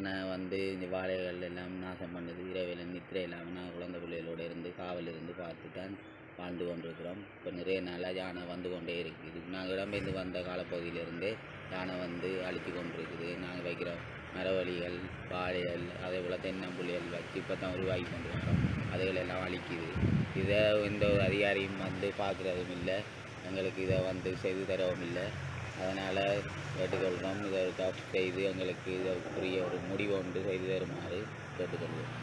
யானை வந்து இந்த வாழைகள் எல்லாம் நாசம் பண்ணுது. இரவில் நித்திரை இல்லாமல் குழந்தை பிள்ளைகளோடு இருந்து காவல் இருந்து பார்த்து தான் வாழ்ந்து கொண்டிருக்கிறோம். இப்போ நிறைய நாளாக யானை வந்து கொண்டே இருக்குது. நாங்கள் இடம்பெயர்ந்து வந்த காலப்பகுதியிலிருந்தே யானை வந்து அழித்து கொண்டிருக்குது. நாங்கள் வைக்கிற மரவழிகள் வாழைகள் அதே போல் தென்னம்புள்ளிகள் வச்சு இப்போ தான் உருவாக்கி கொண்டு வரோம் அதுகளெல்லாம் அழிக்குது. இதை எந்த ஒரு அதிகாரியும் வந்து பார்க்குறதும் இல்லை. எங்களுக்கு இதை வந்து செய்து தரவும் இல்லை. அதனால் கேட்டுக்கொள்கிறோம் இதை செய்து எங்களுக்கு இதற்குரிய ஒரு முடிவு ஒன்று செய்து தருமாறு கேட்டுக்கொள்கிறோம்